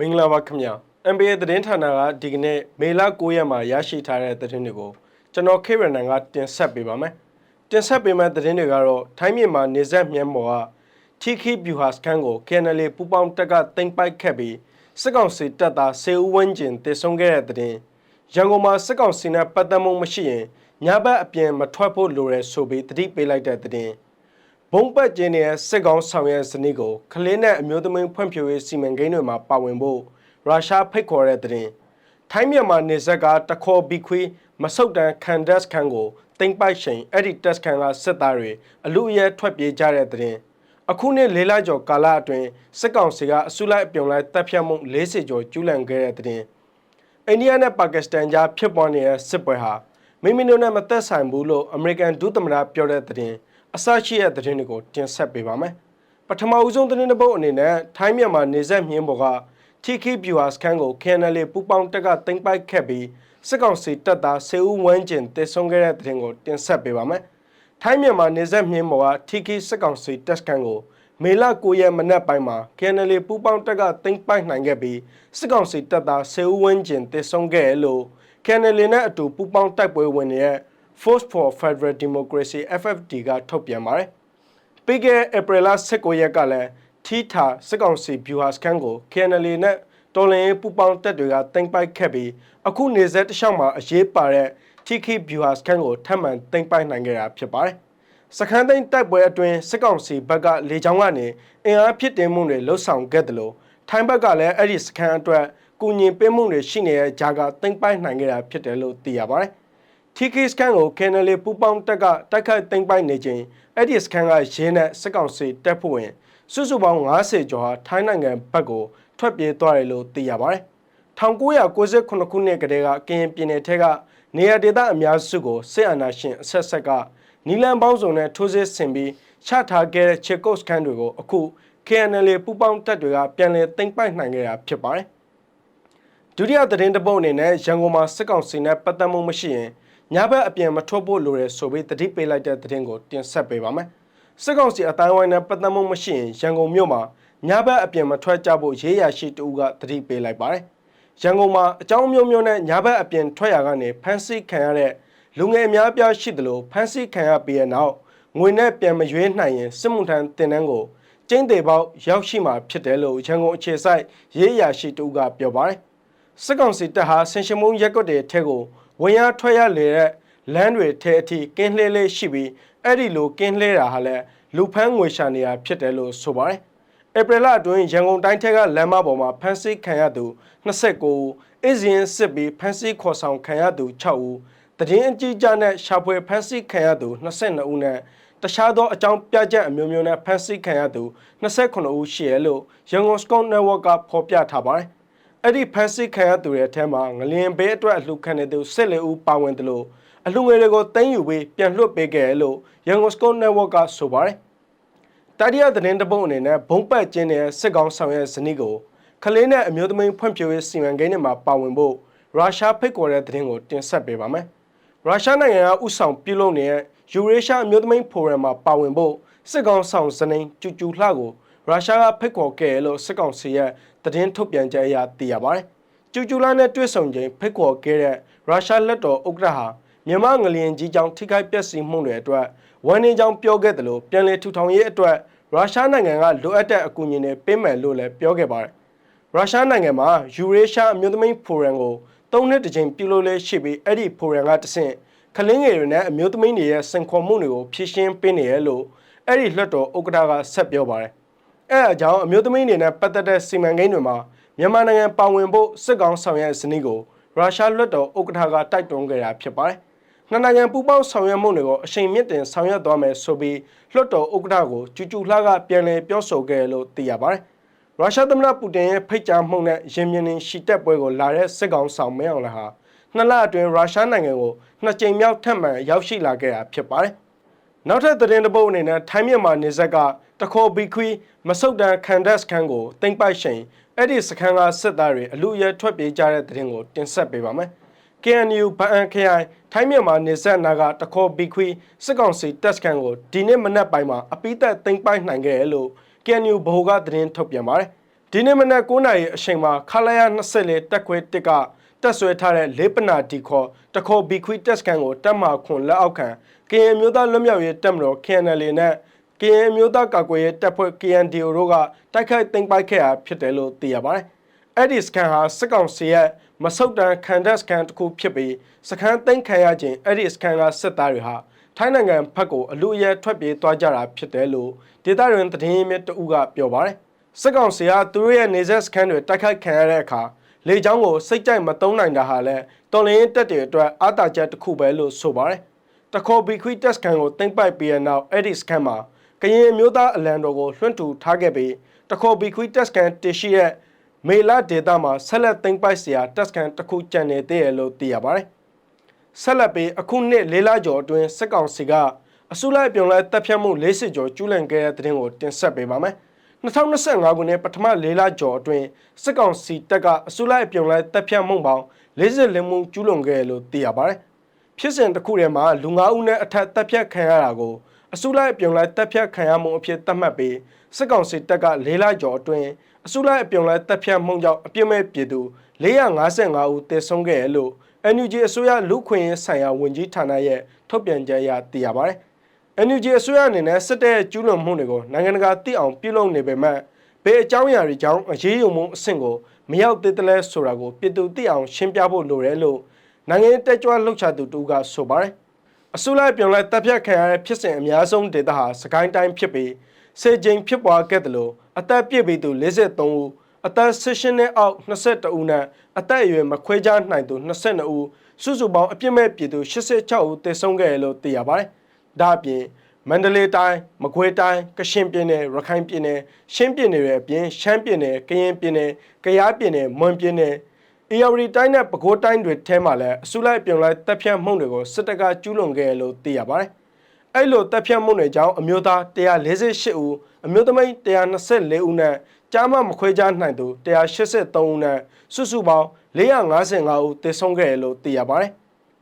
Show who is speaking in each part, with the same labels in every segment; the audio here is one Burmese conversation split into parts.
Speaker 1: မင်္ဂလာပါခင်ဗျာ NBA သတင်းဌာနကဒီကနေ့မေလ9ရက်မှာရရှိထားတဲ့သတင်းတွေကိုကျွန်တော်ခေရနန်ကတင်ဆက်ပေးပါမယ်တင်ဆက်ပေးမယ့်သတင်းတွေကတော့ထိုင်းမြန်မာနေဆက်မြန်မော်ကထီခီဗျူဟာစကန်ကို KNL ပူပေါင်းတက်ကတင်ပိုက်ခဲ့ပြီးစစ်ကောင်စီတပ်သားစေဦးဝင်းကျင်တည်ဆုံခဲ့တဲ့သတင်းရန်ကုန်မှာစစ်ကောင်စီနဲ့ပတ်သက်မှုမရှိရင်ညဘက်အပြင်မထွက်ဖို့လိုရဲဆိုပြီးတတိပေးလိုက်တဲ့သတင်း ဘုံပတ်ကျင်းရဲ့စစ်ကောင်ဆောင်ရဲ့စနစ်ကိုကလေးနဲ့အမျိုးသမီးဖွံ့ဖြိုးရေးစီမံကိန်းတွေမှာပါဝင်ဖို့ရုရှားဖိတ်ခေါ်တဲ့သတင်းထိုင်းမြန်မာနေဆက်ကတခေါ်ဘီခွေးမဆုတ်တန်ကန်ဒက်ခန်ကိုတင်ပိုက်ရှင်အဲ့ဒီတက်ခန်ကစစ်သားတွေအလူအရဲထွက်ပြေးကြတဲ့သတင်းအခုနှစ်လေးလကျော်ကာလအတွင်းစစ်ကောင်စီကအစုလိုက်အပြုံလိုက်တပ်ဖြတ်မှု40ကျော်ကျူးလွန်ခဲ့တဲ့သတင်းအိန္ဒိယနဲ့ပါကစ္စတန်ကြားဖြစ်ပေါ်နေတဲ့စစ်ပွဲဟာမိမိတို့နဲ့မသက်ဆိုင်ဘူးလို့အမေရိကန်ဒုသမ္မတပြောတဲ့သတင်း အစရှိတဲ့သတင်းတွေကိုတင်ဆက်ပေးပါမယ်ပထမဦးဆုံးသတင်းတစ်ပုဒ်အနေနဲ့ထိုင်းမြန်မာနေဆက်မြင်းပေါ်က TK ဗျူဟာစခန်းကို KNL ပူပေါင်းတက်ကတင်ပိုက်ခဲ့ပြီးစစ်ကောင်စီတပ်သားစေဦးဝန်းကျင်တည်ဆုံခဲ့တဲ့သတင်းကိုတင်ဆက်ပေးပါမယ်။ထိုင်းမြန်မာနေဆက်မြင်းပေါ်က TK စစ်ကောင်စီတပ်စခန်းကိုမေလ9ရက်မနက်ပိုင်းမှာ KNL ပူပေါင်းတက်ကတင်ပိုက်နိုင်ခဲ့ပြီးစစ်ကောင်စီတပ်သားစေဦးဝန်းကျင်တည်ဆုံခဲ့လို့ KNL နဲ့အတူပူပေါင်းတိုက်ပွဲဝင်နေတဲ့ Force for Federal Democracy FFD ကထုတ်ပြန်ပါတယ်။ပြီးခဲ့ဧပြီလ19ရက်ကလည်းထီထာစစ်ကောင်စီဗျူဟာစခန်းကို KNL နဲ့တော်လင်းပူပေါင်းတပ်တွေကတင်ပိုက်ခဲ့ပြီးအခုနေဆက်တလျှောက်မှာအရေးပါတဲ့ TK ဗျူဟာစခန်းကိုထပ်မံတင်ပိုက်နိုင်ခဲ့တာဖြစ်ပါတယ်။စခန်းသိမ်းတိုက်ပွဲအတွင်းစစ်ကောင်စီဘက်ကလေကြောင်းကနေအင်အားဖြစ်တင်မှုတွေလှုပ်ဆောင်ခဲ့တယ်လို့ထိုင်းဘက်ကလည်းအဲ့ဒီစခန်းအတွက်ကုညင်ပေးမှုတွေရှိနေတဲ့ဂျာကတင်ပိုက်နိုင်ခဲ့တာဖြစ်တယ်လို့သိရပါတယ်။ TK စကန်ကို KNL ပူပေါင်းတက်ကတိုက်ခိုက်သိမ်းပိုက်နေချိန်အဲ့ဒီစကန်ကရင်းနဲ့စစ်ကောင်စီတပ်ဖွဲ့ဝင်စုစုပေါင်း90ကျော်ဟာထိုင်းနိုင်ငံဘက်ကိုထွက်ပြေးသွားတယ်လို့သိရပါတယ်။1998ခုနှစ်ကတည်းကကရင်ပြည်နယ်ထက်ကနေရာဒေသအများစုကိုစစ်အာဏာရှင်အဆက်ဆက်ကနီလန်ပေါင်းစုံနဲ့ထိုးစစ်ဆင်ပြီးချထားခဲ့တဲ့ချေကုတ်စခန်းတွေကိုအခု KNL ပူပေါင်းတပ်တွေကပြန်လည်သိမ်းပိုက်နိုင်ခဲ့တာဖြစ်ပါတယ်။ဒုတိယသတင်းတစ်ပုဒ်အနေနဲ့ရန်ကုန်မှာစစ်ကောင်စီနဲ့ပတ်သက်မှုမရှိရင် ညဘက်အပြင်မထွက်ဖို့လိုတယ်ဆိုပြီးတတိပေးလိုက်တဲ့သတင်းကိုတင်ဆက်ပေးပါမယ်။စစ်ကောင်စီအတိုင်းဝိုင်းနဲ့ပတ်သက်မှုမရှိရင်ရန်ကုန်မြို့မှာညဘက်အပြင်မထွက်ကြဖို့ရေးရရှိတူကတတိပေးလိုက်ပါတယ်။ရန်ကုန်မှာအကြောင်းမျိုးမျိုးနဲ့ညဘက်အပြင်ထွက်ရကနေဖမ်းဆီးခံရတဲ့လူငယ်အများပြားရှိတယ်လို့ဖမ်းဆီးခံရပြီးတဲ့နောက်ငွေနဲ့ပြန်မရွေးနိုင်ရင်စစ်မှုထမ်းတင်တန်းကိုကျင်းသေးပေါက်ရောက်ရှိမှာဖြစ်တယ်လို့ရန်ကုန်အခြေစိုက်ရေးရရှိတူကပြောပါတယ်။စစ်ကောင်စီတပ်ဟာဆင်ရှမုံရက်ကွက်တွေထဲကို ဝင်ရထွက်ရလေတဲ့လမ်းတွေထဲအထိကင်းလှဲလေးရှိပြီးအဲ့ဒီလိုကင်းလှဲတာဟာလည်းလူဖမ်းငွေရှာနေတာဖြစ်တယ်လို့ဆိုပါတယ်။ဧပြီလအတွင်းရန်ကုန်တိုင်းထက်ကလမ်းမပေါ်မှာဖမ်းဆီးခံရသူ29ဦးအဇင်းစစ်ပြီးဖမ်းဆီးခေါ်ဆောင်ခံရသူ6ဦးတည်င်းအကြီးကြနဲ့ရှာဖွေဖမ်းဆီးခံရသူ22ဦးနဲ့တခြားသောအကြောင်းပြချက်အမျိုးမျိုးနဲ့ဖမ်းဆီးခံရသူ29ဦးရှိရလို့ရန်ကုန်စကော့နယ်ဝတ်ကဖော်ပြထားပါတယ်။ အဲ့ဒီဖမ်းဆီးခံရသူတွေအထက်မှာငလျင်ဘေးအတွက်အလှခံနေသူ14ဦးပါဝင်တယ်လို့အလှငွေတွေကိုတင်းယူပြီးပြန်လွှတ်ပေးခဲ့လို့ရန်ကုန်စကော့နယ်ဝတ်ကဆိုပါတယ်။တတိယသတင်းတပုတ်အနေနဲ့ဘုံပတ်ကျင်းတဲ့စစ်ကောင်ဆောင်ရဲ့ဇနီးကိုကလေးနဲ့အမျိုးသမီးဖွံ့ဖြိုးရေးစီမံကိန်းတွေမှာပါဝင်ဖို့ရုရှားဖိတ်ခေါ်တဲ့သတင်းကိုတင်ဆက်ပေးပါမယ်။ရုရှားနိုင်ငံကဥဆောင်ပြုလုပ်နေတဲ့ယူရေးရှားအမျိုးသမီးဖိုရမ်မှာပါဝင်ဖို့စစ်ကောင်ဆောင်ဇနီးကျူကျူလှကို ရုရှားကဖိတ်ခေါ်ခဲ့လို့စစ်ကောင်စီရဲ့သတင်းထုတ်ပြန်ချက်အရသိရပါတယ်။ကျူကျူလှနဲ့တွေ့ဆုံချိန်ဖိတ်ခေါ်ခဲ့တဲ့ရုရှားလက်တော်ဥက္ကဋ္ဌဟာမြန်မာငလျင်ကြီးကြောင့်ထိခိုက်ပျက်စီးမှုတွေအတွက်ဝန်နေကြောင်းပြောခဲ့တယ်လို့ပြန်လည်ထူထောင်ရေးအတွက်ရုရှားနိုင်ငံကလိုအပ်တဲ့အကူအညီတွေပေးမယ်လို့လည်းပြောခဲ့ပါတယ်။ရုရှားနိုင်ငံမှာယူရေးရှားအမျိုးသမီးဖိုရမ်ကို၃နှစ်တစ်ချိန်ပြုလုပ်လဲရှိပြီးအဲ့ဒီဖိုရမ်ကတဆင့်ကလင်းငယ်တွေနဲ့အမျိုးသမီးတွေရဲ့စင်ခေါ်မှုတွေကိုဖြည့်ရှင်းပေးနေရလို့အဲ့ဒီလွှတ်တော်ဥက္ကဋ္ဌကဆက်ပြောပါတယ်။ အဲအကြောင်းအမျိုးသမီးတွေနဲ့ပတ်သက်တဲ့စီမံကိန်းတွေမှာမြန်မာနိုင်ငံပါဝင်ဖို့စစ်ကောင်ဆောင်ရဲ့စနစ်ကိုရုရှားလွှတ်တော်ဥက္ကဋ္ဌကတိုက်တွန်းခဲ့တာဖြစ်ပါတယ်။နှစ်နိုင်ငံပူးပေါင်းဆောင်ရွက်မှုတွေကိုအချိန်မြင့်တင်ဆောင်ရွက်သွားမယ်ဆိုပြီးလွှတ်တော်ဥက္ကဋ္ဌကိုကျူကျူလှကပြန်လည်ပြောဆိုခဲ့လို့သိရပါတယ်။ရုရှားသမ္မတပူတင်ရဲ့ဖိတ်ကြားမှုနဲ့ရင်မြင်နေရှိတက်ပွဲကိုလာတဲ့စစ်ကောင်ဆောင်မင်းအောင်လှဟာနှစ်လအတွင်းရုရှားနိုင်ငံကိုနှစ်ကြိမ်မြောက်ထပ်မံရောက်ရှိလာခဲ့တာဖြစ်ပါတယ်။နောက်ထပ်သတင်းတစ်ပုဒ်အနေနဲ့ထိုင်းမြန်မာနေဆက်က တခေါ်ဘီခွီမဆုတ်တန်ခန်ဒက်စခန်းကိုတင်ပိုက်ရှင်အဲ့ဒီစခန်းကစစ်သားတွေအလူရဲထွက်ပြေးကြတဲ့သတင်းကိုတင်ဆက်ပေးပါမယ်။ KNU ဗအန်ခရိုင်ထိုင်းမြန်မာနေဆက်နာကတခေါ်ဘီခွီစစ်ကောင်စီတပ်စခန်းကိုဒီနေ့မနက်ပိုင်းမှာအပိသက်တင်ပိုက်နိုင်ခဲ့လို့ KNU ဗဟိုကသတင်းထုတ်ပြန်ပါတယ်။ဒီနေ့မနက်9:00နာရီအချိန်မှာခလာယာ24တက်ခွဲတစ်ကတက်ဆွဲထားတဲ့လေးပနာဒီခေါ်တခေါ်ဘီခွီတက်စကန်ကိုတက်မှခွန်လက်အောက်ခံကရင်မျိုးသားလွတ်မြောက်ရေးတက်မတော် KNL နဲ့ ကရင်မျိုးသားကာကွယ်ရေးတပ်ဖွဲ့ KNDO တို့ကတိုက်ခိုက်သိမ်းပိုက်ခဲ့တာဖြစ်တယ်လို့သိရပါတယ်။အဲ့ဒီစကန်ဟာစစ်ကောင်စီရဲ့မဆုတ်တန်ခန်ဒက်စကန်တစ်ခုဖြစ်ပြီးစကန်သိမ်းခံရခြင်းအဲ့ဒီစကန်ကစစ်သားတွေဟာထိုင်းနိုင်ငံဘက်ကိုအလူအယက်ထွက်ပြေးသွားကြတာဖြစ်တယ်လို့ဒေသတွင်သတင်းရင်းမြစ်တအုပ်ကပြောပါတယ်။စစ်ကောင်စီကသူတို့ရဲ့နေဆက်စခန်းတွေတိုက်ခိုက်ခံရတဲ့အခါလေကြောင်းကိုစိတ်ကြိုက်မတုံးနိုင်တာဟာလည်းတော်လင်းတက်တွေအတွက်အာသာချက်တစ်ခုပဲလို့ဆိုပါတယ်။တခေါ်ဘီခွီတက်စကန်ကိုတင်ပိုက်ပြီးတဲ့နောက်အဲ့ဒီစကန်မှာ ကရင်မျိုးသားအလံတော်ကိုလွှင့်ထူထားခဲ့ပြီးတခေါ်ဘီခွီတက်စကန်တရှိရဲ့မေလာဒေတာမှာဆက်လက်သိမ့်ပိုက်စရာတက်စကန်တစ်ခုကျန်နေသေးတယ်လို့သိရပါတယ်။ဆက်လက်ပြီးအခုနှစ်လေးလကျော်အတွင်းစစ်ကောင်စီကအစုလိုက်ပြုံလိုက်တပ်ဖြတ်မှု၄၀ကျော်ကျူးလွန်ခဲ့တဲ့တဲ့တင်ကိုတင်ဆက်ပေးပါမယ်။2025ခုနှစ်ပထမ၄လကျော်အတွင်းစစ်ကောင်စီတပ်ကအစုလိုက်ပြုံလိုက်တပ်ဖြတ်မှုပေါင်း40လင်းမှုကျူးလွန်ခဲ့လို့သိရပါတယ်။ဖြစ်စဉ်တစ်ခုထဲမှာလူ9ဦးနဲ့အထက်တပ်ဖြတ်ခံရတာကို အစုလိုက်ပြုံလိုက်တပ်ဖြတ်ခံရမှုအဖြစ်သတ်မှတ်ပြီးစစ်ကောင်စီတပ်က၄လကျော်အတွင်းအစုလိုက်ပြုံလိုက်တပ်ဖြတ်မှုကြောင့်အပြစ်မဲ့ပြည်သူ455ဦးသေဆုံးခဲ့တယ်လို့ NUG အစိုးရလူခွင့်ရေးဆိုင်ရာဝန်ကြီးဌာနရဲ့ထုတ်ပြန်ကြေညာသိရပါတယ်။ NUG အစိုးရအနေနဲ့စစ်တပ်ရဲ့ကျူးလွန်မှုတွေကိုနိုင်ငံတကာသိအောင်ပြုလုပ်နေပေမဲ့ဘယ်အကြောင်းအရာတွေကြောင့်အရေးယူမှုအဆင့်ကိုမရောက်သေးတယ်လဲဆိုတာကိုပြည်သူသိအောင်ရှင်းပြဖို့လိုတယ်လို့နိုင်ငံတက်ကြွလှုပ်ရှားသူတူကဆိုပါတယ်။ အစိုးရပြောင်းလဲတပ်ဖြတ်ခံရတဲ့ဖြစ်စဉ်အများဆုံးဒေသဟာစကိုင်းတိုင်းဖြစ်ပြီးစေကျင်းဖြစ်ပွားခဲ့တယ်လို့အသက်ပြည့်ပြီးသူ53ဦးအသက်16နှစ်အောက်22ဦးနဲ့အသက်အရွယ်မခွဲခြားနိုင်သူ22ဦးစုစုပေါင်းအပြစ်မဲ့ပြည်သူ86ဦးသေဆုံးခဲ့တယ်လို့သိရပါတယ်။ဒါအပြင်မန္တလေးတိုင်းမကွေးတိုင်းကရှင်ပြည်နယ်ရခိုင်ပြည်နယ်ရှမ်းပြည်နယ်ရဲ့အပြင်ရှမ်းပြည်နယ်ကရင်ပြည်နယ်ကယားပြည်နယ်မွန်ပြည်နယ် အေရဝတီတိုင်းနဲ့ပဲခူးတိုင်းတွေထဲမှာလည်းအစုလိုက်ပြုံလိုက်တပ်ဖြတ်မှုတွေကိုစစ်တပ်ကကျူးလွန်ခဲ့တယ်လို့သိရပါတယ်။အဲ့လိုတပ်ဖြတ်မှုတွေကြောင့်အမျိုးသား148ဦးအမျိုးသမီး124ဦးနဲ့ကြားမမခွဲခြားနိုင်သူ183ဦးနဲ့စုစုပေါင်း455ဦးသေဆုံးခဲ့တယ်လို့သိရပါတယ်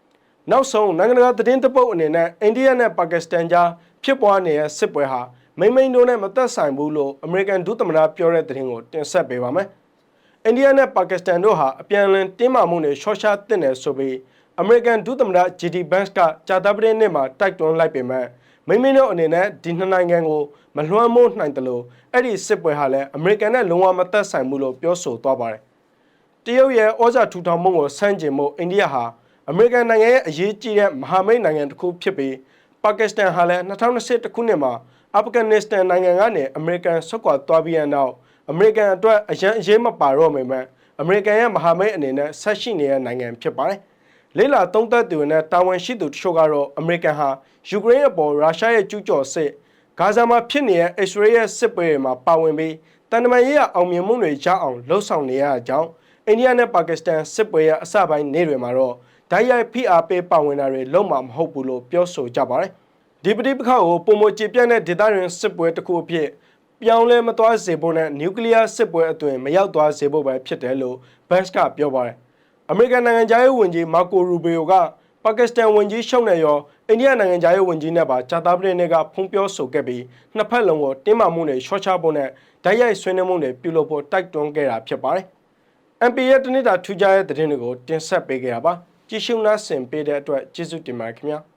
Speaker 1: ။နောက်ဆုံးနိုင်ငံတကာသတင်းတပုတ်အနေနဲ့အိန္ဒိယနဲ့ပါကစ္စတန်ကြားဖြစ်ပွားနေတဲ့စစ်ပွဲဟာမိမ့်မိန်တို့နဲ့မသက်ဆိုင်ဘူးလို့အမေရိကန်ဒုသမ္မတပြောတဲ့သတင်းကိုတင်ဆက်ပေးပါမယ်။ အိန္ဒိယနဲ့ပါကစ္စတန်တို့ဟာအပြန်အလှန်တင်းမာမှုတွေရှော့ရှားတင်တယ်ဆိုပြီးအမေရိကန်ဒုသမ္မတ JD Vance ကကြာသပတေးနေ့မှာတိုက်တွန်းလိုက်ပေမဲ့မိမ့်မိန်တို့အနေနဲ့ဒီနှစ်နိုင်ငံကိုမလွှမ်းမိုးနိုင်တယ်လို့အဲ့ဒီစစ်ပွဲဟာလည်းအမေရိကန်နဲ့လုံးဝမသက်ဆိုင်ဘူးလို့ပြောဆိုသွားပါတယ်။တရုတ်ရဲ့ဩဇာထူထောင်မှုကိုဆန့်ကျင်မှုအိန္ဒိယဟာအမေရိကန်နိုင်ငံရဲ့အရေးကြီးတဲ့မဟာမိတ်နိုင်ငံတစ်ခုဖြစ်ပြီးပါကစ္စတန်ဟာလည်း2021ခုနှစ်မှာအာဖဂန်နစ္စတန်နိုင်ငံကနေအမေရိကန်ဆွတ်ခွာသွားပြီးတဲ့နောက် အမေရိကန်အတွက်အရန်အရေးမပါတော့ပေမဲ့အမေရိကန်ရဲ့မဟာမိတ်အနေနဲ့ဆက်ရှိနေတဲ့နိုင်ငံဖြစ်ပါတယ်။လေးလာသုံးသက်သူနဲ့တာဝန်ရှိသူတချို့ကတော့အမေရိကန်ဟာယူကရိန်းအပေါ်ရုရှားရဲ့ကျူးကျော်စစ်ဂါဇာမှာဖြစ်နေတဲ့အစ္စရေးရဲ့စစ်ပွဲတွေမှာပါဝင်ပြီးတန်တမာရေးအောင်မြင်မှုတွေရအောင်လှုံ့ဆော်နေရတဲ့အကြောင်းအိန္ဒိယနဲ့ပါကစ္စတန်စစ်ပွဲရဲ့အစပိုင်းနေ့တွေမှာတော့ဓာတ်ရိုက်ဖိအားပေးပါဝင်တာတွေလုံးဝမဟုတ်ဘူးလို့ပြောဆိုကြပါတယ်။ဒီပဋိပက္ခကိုပုံမကြည်ပြန့်တဲ့ဒေသတွင်စစ်ပွဲတစ်ခုအဖြစ် ပြောင်းလဲမသွားစေဖို့နဲ့နျူကလ িয়ার စစ်ပွဲအသွင်မရောက်သွားစေဖို့ပဲဖြစ်တယ်လို့ဘတ်စ်ကပြောပါတယ်။အမေရိကန်နိုင်ငံသားရေးဝန်ကြီးမာကိုရူဘီယိုကပါကစ္စတန်ဝန်ကြီးရှုံနဲ့ရောအိန္ဒိယနိုင်ငံသားရေးဝန်ကြီးနဲ့ပါဂျာတာပဒေနဲ့ကဖုံးပြောဆိုခဲ့ပြီးနှစ်ဖက်လုံးကိုတင်းမာမှုတွေရှော့ချဖို့နဲ့ဓာတ်ရိုက်ဆွေးနွေးမှုတွေပြုလုပ်ဖို့တိုက်တွန်းခဲ့တာဖြစ်ပါတယ်။ MP ရဲ့တနစ်တာထူးခြားတဲ့သတင်းတွေကိုတင်ဆက်ပေးခဲ့တာပါ။ကြည့်ရှုနားဆင်ပေးတဲ့အတွက်ကျေးဇူးတင်ပါတယ်ခင်ဗျာ။